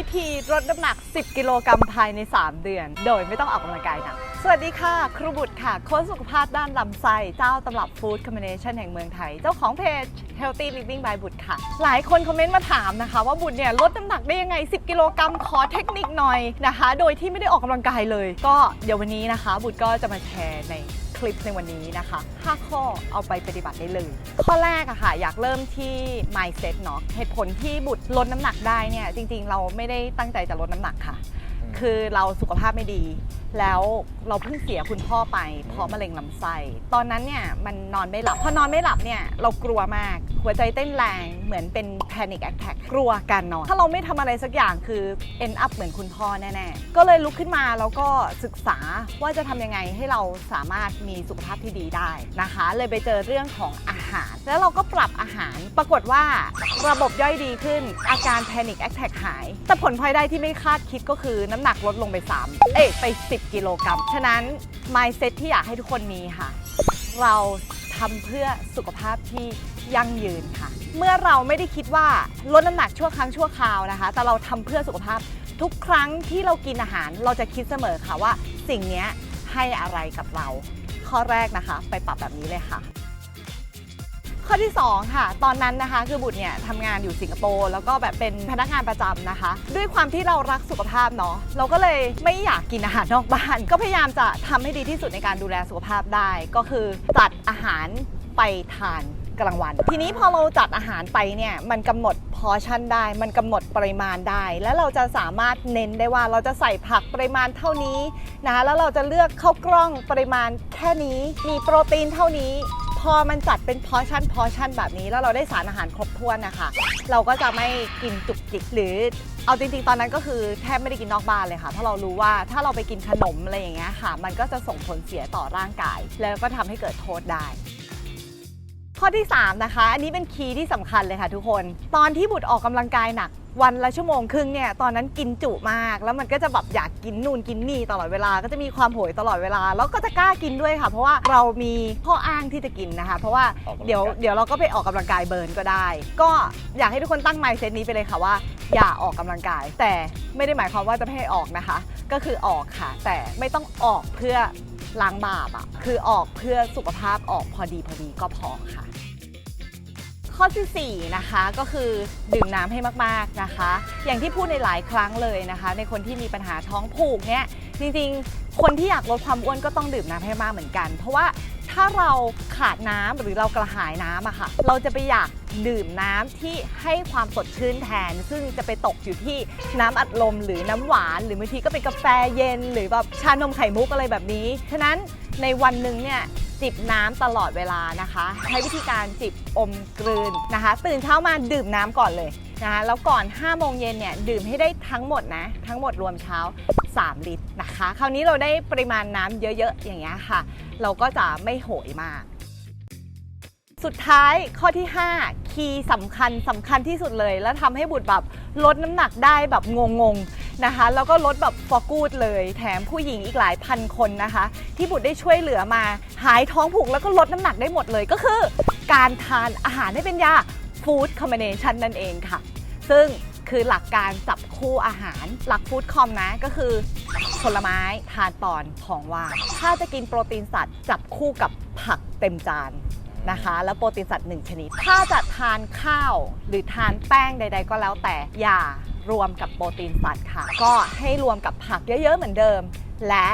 วิธีลดน้ำหนัก 10 กิโลกรัมภายใน 3 เดือน โดยไม่ต้องออกกำลังกายหนัก สวัสดีค่ะ ครูบุตรค่ะ โค้ชสุขภาพด้านลำไส้ เจ้าตำรับฟู้ดคอมบิเนชันแห่งเมืองไทย เจ้าของเพจ Healthy Living by บุตรค่ะ หลายคนคอมเมนต์มาถามนะคะ ว่าบุตรเนี่ยลดน้ำหนักได้ยังไง 10 กิโลกรัมขอเทคนิคหน่อยนะคะ โดยที่ไม่ได้ออกกำลังกายเลย ก็เดี๋ยววันนี้นะคะ บุตรก็จะมาแชร์ใน คลิปในวันนี้นะคะ 5 ข้อเอาไปปฏิบัติได้เลย ข้อแรกอะค่ะ อยากเริ่มที่ mindset เนาะเหตุผลที่บุตรลดน้ำหนักได้เนี่ยจริงๆ เราไม่ได้ตั้งใจจะลดน้ำหนักค่ะ คือเราสุขภาพไม่ดี แล้วเราเพิ่งเสียคุณพ่อไป เพราะมะเร็งลำไส้ตอนนั้นเนี่ยมันนอนไม่หลับพอนอนไม่หลับเนี่ยเรากลัวมาก หัวใจเต้นแรงเหมือนเป็น panic attack กลัวการนอน ถ้าเราไม่ทำอะไรสักอย่างคือ end up เหมือนคุณพ่อแน่ๆ ก็เลยลุกขึ้นมาแล้วก็ศึกษาว่าจะทำยังไงให้เราสามารถมีสุขภาพที่ดีได้นะคะ เลยไปเจอเรื่องของอาหาร แล้วเราก็ปรับอาหารปรากฏว่าระบบย่อยดีขึ้นอาการ panic attack หาย แต่ผลพลอยได้ที่ไม่คาดคิดก็คือน้ำหนักลดลงไป 3 เอ้ยไป 10 กิโลกรัม ฉะนั้น mindset ที่อยากให้ทุกคนมีค่ะ เราทำเพื่อสุขภาพที่ยั่งยืนค่ะ เมื่อเราไม่ได้คิดว่าลดน้ำหนักชั่วครั้งชั่วคราวนะคะ แต่เราทำเพื่อสุขภาพทุกครั้งที่เรากินอาหารเราจะคิดเสมอค่ะว่าสิ่งนี้ให้อะไรกับเรา ข้อแรกนะคะ ไปปรับแบบนี้เลยค่ะ ข้อที่ 2 ค่ะ ตอนนั้นนะคะคือบุตรเนี่ยทำงานอยู่สิงคโปร์แล้วก็แบบเป็นพนักงานประจำนะคะ ด้วยความที่เรารักสุขภาพเนาะเราก็เลยไม่อยากกินอาหารนอกบ้าน ก็พยายามจะทำให้ดีที่สุดในการดูแลสุขภาพได้ ก็คือจัดอาหารไปทานกลางวัน ทีนี้พอเราจัดอาหารไปเนี่ยมันกำหนดพอชั่นได้ มันกำหนดปริมาณได้ แล้วเราจะสามารถเน้นได้ว่าเราจะใส่ผักปริมาณเท่านี้นะคะแล้วเราจะเลือกข้าวกล้องปริมาณแค่นี้ มีโปรตีนเท่านี้ พอมันจัดเป็นพอชั่นพอชั่นแบบนี้ แล้วเราได้สารอาหารครบถ้วนนะคะ เราก็จะไม่กินจุกจิกหรือ เอาจริงๆ ตอนนั้นก็คือแทบไม่ได้กินนอกบ้านเลยค่ะ เพราะเรารู้ว่าถ้าเราไปกินขนมอะไรอย่างเงี้ยค่ะ มันก็จะส่งผลเสียต่อร่างกาย แล้วก็ทำให้เกิดโทษได้ ข้อที่ 3 นะคะ อันนี้เป็นคีย์ที่สำคัญเลยค่ะทุกคน ตอนที่บุตรออกกำลังกายหนักวันละชั่วโมงครึ่งเนี่ยตอนนั้นกินจุมาก แล้วมันก็จะแบบอยากกินนู่นกินนี่ตลอดเวลา ก็จะมีความโหยตลอดเวลา แล้วก็จะกล้ากินด้วยค่ะ เพราะว่าเรามีข้ออ้างที่จะกินนะคะ เพราะว่าออกกำลังกายเดี๋ยวเดี๋ยวเราก็ไปออกกำลังกายเบิร์นก็ได้ ก็อยากให้ทุกคนตั้ง mindset นี้ไปเลยค่ะว่า อย่าออกกำลังกาย แต่ไม่ได้หมายความว่าจะไม่ให้ออกนะคะ ก็คือออกค่ะ แต่ไม่ต้องออกเพื่อ ล้างบาปอะคือออกเพื่อสุขภาพออกพอดีพอดีก็พอค่ะ ข้อทีสี่4นะคะก็คือดื่มน้ำให้มากๆนะคะ อย่างที่พูดในหลายครั้งเลยนะคะ ในคนที่มีปัญหาท้องผูกเนี่ยจริงๆ คนที่อยากลดความอ้วนก็ต้องดื่มน้ำให้มากเหมือนกัน เพราะว่า ถ้าเราขาดน้ำหรือเรากระหายน้ำอะค่ะ เราจะไปอยากดื่มน้ำที่ให้ความสดชื่นแทน ซึ่งจะไปตกอยู่ที่น้ำอัดลม หรือน้ำหวาน หรือบางทีก็เป็นกาแฟเย็น หรือแบบชานมไข่มุกอะไรแบบนี้ ฉะนั้นในวันหนึ่งเนี่ยจิบน้ำตลอดเวลานะคะ ใช้วิธีการจิบอมกลืนนะคะ ตื่นเช้ามาดื่มน้ำก่อนเลยนะคะแล้วก่อน5โมงเย็นเนี่ยดื่มให้ได้ทั้งหมดนะ ทั้งหมดรวมเช้า 3 ลิตรนะคะ คราวนี้เราได้ปริมาณน้ำเยอะๆ อย่างเงี้ยค่ะ เราก็จะไม่โหยมาก สุดท้ายข้อที่ 5 คีย์สำคัญสำคัญที่สุดเลย แล้วทำให้บุตรแบบลดน้ำหนักได้แบบงงๆนะคะ แล้วก็ลดแบบฟอกูดเลย แถมผู้หญิงอีกหลายพันคนนะคะ ที่บุตรได้ช่วยเหลือมา หายท้องผูกแล้วก็ลดน้ำหนักได้หมดเลยก็คือ การทานอาหารให้เป็นยาฟู้ดคอมบิเนชันนั่นเองค่ะ ซึ่ง คือหลักการจับคู่อาหาร หลักฟู้ดคอมนะก็คือ ผลไม้ทานตอนของว่างถ้าจะกินโปรตีนสัตว์ จับคู่กับผักเต็มจานนะคะ แล้วโปรตีนสัตว์หนึ่งชนิด ถ้าจะทานข้าวหรือทานแป้งใด ๆ ก็แล้วแต่อย่ารวมกับโปรตีนสัตว์ค่ะ ก็ให้รวมกับผักเยอะ ๆ เหมือนเดิม และ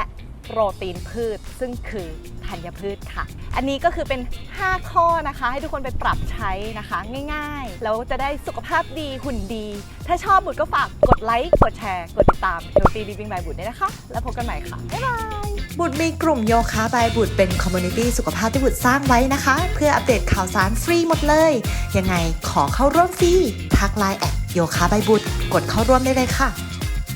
โปรตีนพืช ซึ่งคือธัญพืชค่ะ อันนี้ก็คือเป็น 5 ข้อนะคะ ให้ทุกคนไปปรับใช้นะคะ ง่ายๆ แล้วจะได้สุขภาพดีหุ่นดี ถ้าชอบบุตรก็ฝากกดไลค์กดแชร์ กดติดตาม Healthy Living by บุตรด้วยนะคะ แล้วพบกันใหม่ค่ะ บ๊ายบายบุตรมีกลุ่มโยคะบายบุตรเป็นคอมมูนิตี้สุขภาพที่บุตรสร้างไว้นะคะ เพื่ออัปเดตข่าวสารฟรีหมดเลย ยังไงขอเข้าร่วมฟรีทักไลน์แอดโยคะบายบุตรกดเข้าร่วมได้เลยค่ะ